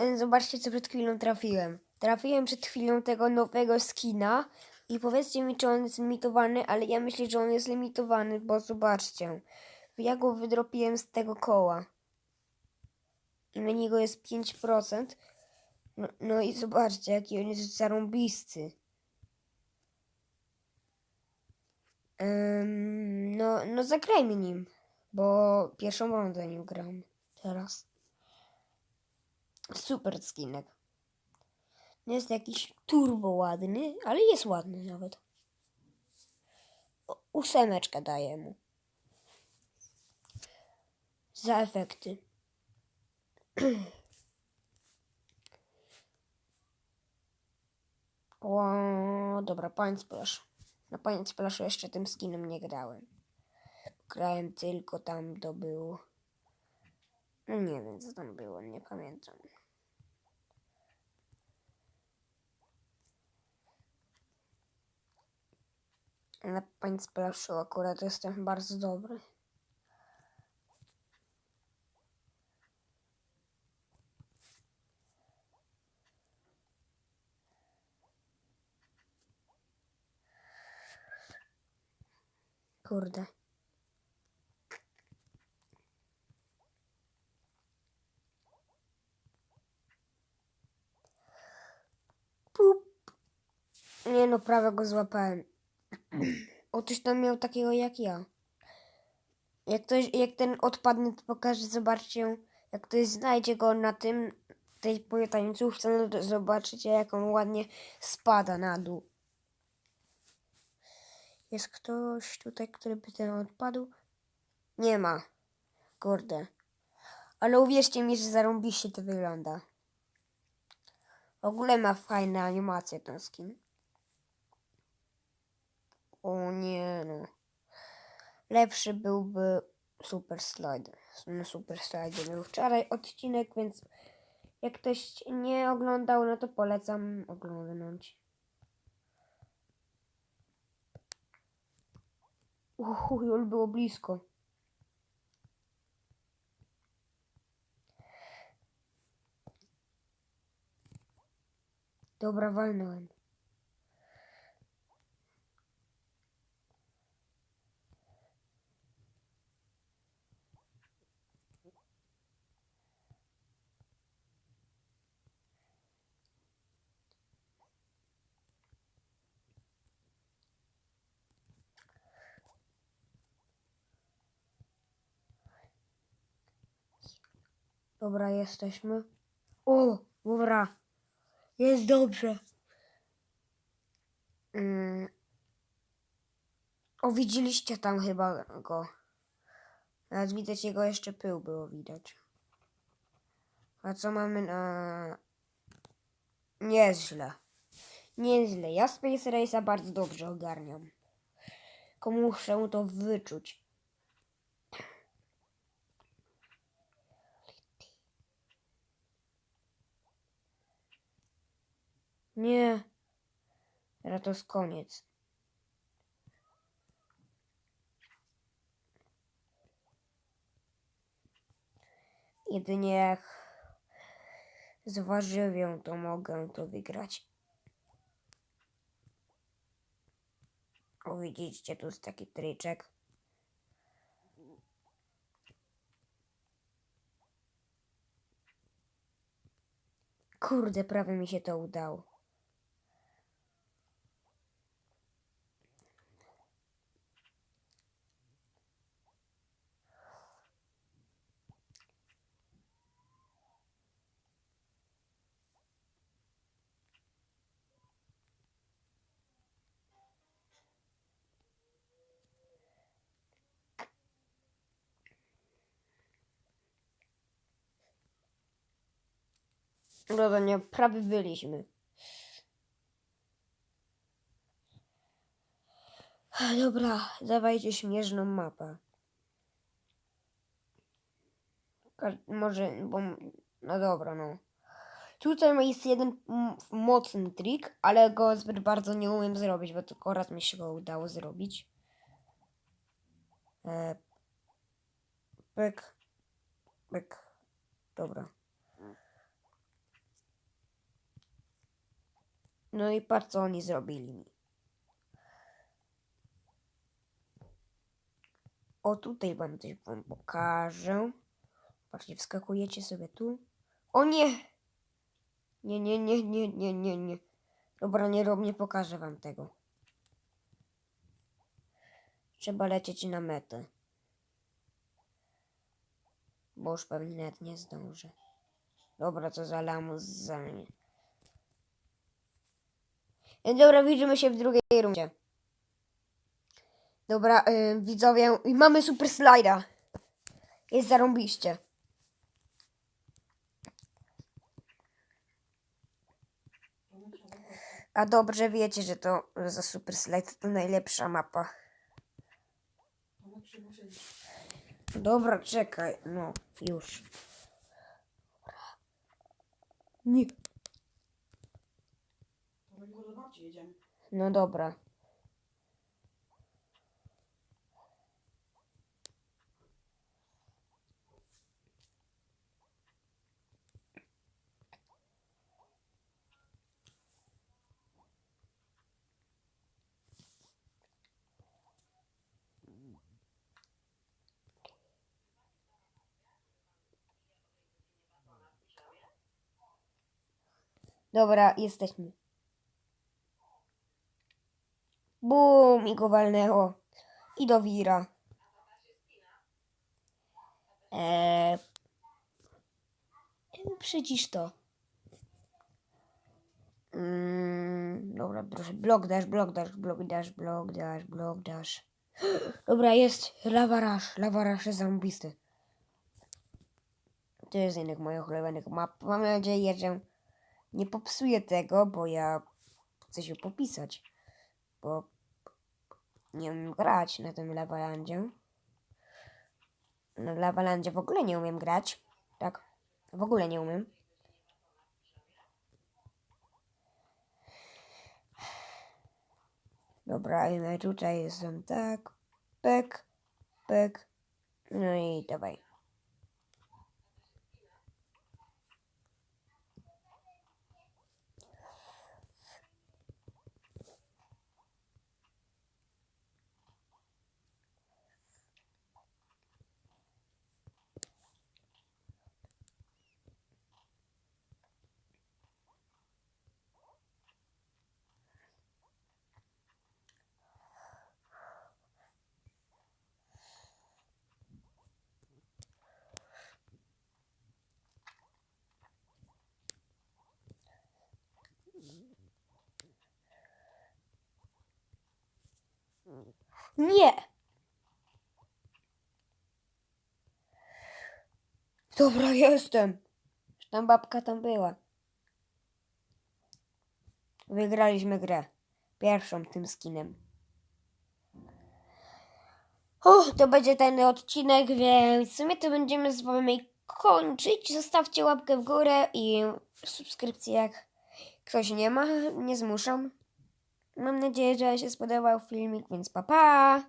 e, zobaczcie, co przed chwilą trafiłem. Trafiłem przed chwilą tego nowego skina i powiedzcie mi, czy on jest limitowany, ale ja myślę, że on jest limitowany, bo zobaczcie. Ja go wydropiłem z tego koła. I na niego jest 5%. No, no i zobaczcie, jaki on jest zarąbisty. Ym, no, no zagrajmy nim, bo pierwszą rundę nim gram teraz. Super skinek. Nie jest jakiś turbo ładny, ale jest ładny nawet. Ósemeczkę daję mu. Za efekty. O, dobra, Pań Splash. Na Pań Splashu jeszcze tym skinem nie grałem. Grałem tylko tam, to było. No nie wiem, co tam było, nie pamiętam. Na Pań Splashu akurat jestem bardzo dobry. Kurde. Pup. Nie no, prawie go złapałem. Otóż tam miał takiego jak ja. Jak, ktoś, jak ten odpadnie, to pokażę, zobaczcie, jak ktoś znajdzie go na tym, tej tańcówce, no to zobaczycie, jak on ładnie spada na dół. Jest ktoś tutaj, który by ten odpadł? Nie ma. Kurde. Ale uwierzcie mi, że zarąbiście to wygląda. W ogóle ma fajne animacje ten skin. O nie no. Lepszy byłby Super Slide. No Super Slide był wczoraj odcinek, więc jak ktoś nie oglądał, no to polecam oglądnąć. Uhu, było blisko. Dobra, walnąłem. Dobra, jesteśmy. O, dobra. Jest dobrze. Mm. O, widzieliście tam chyba go. Nawet widać jego jeszcze pył było widać. A co mamy na... Nieźle. Nieźle. Ja Space Race'a bardzo dobrze ogarniam. Tylko muszę to wyczuć. Nie. Teraz koniec. Jedynie jak z to mogę to wygrać. O, widzicie, tu jest taki tryczek. Kurde, prawie mi się to udało. Dobra, nie, prawie byliśmy. Dobra, dawajcie śmieszną mapę. Może, bo... No dobra, no. Tutaj jest jeden mocny trik, ale go zbyt bardzo nie umiem zrobić, bo tylko raz mi się go udało zrobić. E... Pyk. Pyk. Dobra. No i patrz, co oni zrobili mi. O, tutaj wam coś wam pokażę. Patrzcie, wskakujecie sobie tu. O nie! Nie, nie, nie, nie, nie, nie, nie. Dobra, nie rob, nie pokażę wam tego. Trzeba lecieć na metę. Bo już pewnie nawet nie zdążę. Dobra, co za lamus za mnie. E, Dobra, widzimy się w drugiej rundzie. Dobra, y, widzowie, i mamy super slajda. Jest zarąbiście. A dobrze wiecie, że to za super slide to najlepsza mapa. Dobra, czekaj, no, już. Nie. Babci jedziemy. No dobra. Dobra, jesteśmy. Bum! I go walnęło. I do wira. Eee... Przycisz to. Mm, dobra, proszę. Blok dash, blok dash, blok dash, blok dash, blok dash. Dobra, jest. Lawarasz. Lawarasz jest zarąbisty. To jest jednak moich ulubionych map. Mam nadzieję, że nie popsuję tego, bo ja chcę się popisać. Bo nie umiem grać na tym Lavalandzie. Na Lavalandzie w ogóle nie umiem grać. Tak, w ogóle nie umiem. Dobra, i tutaj jestem tak, pek, pek, no i dawaj. Nie! Dobra, jestem. Tam babka tam była. Wygraliśmy grę. Pierwszą tym skinem. Uff, to będzie ten odcinek, więc sumie to będziemy z wami kończyć. Zostawcie łapkę w górę i subskrypcję, jak ktoś nie ma. Nie zmuszam. Mam nadzieję, że się spodobał filmik, więc pa pa!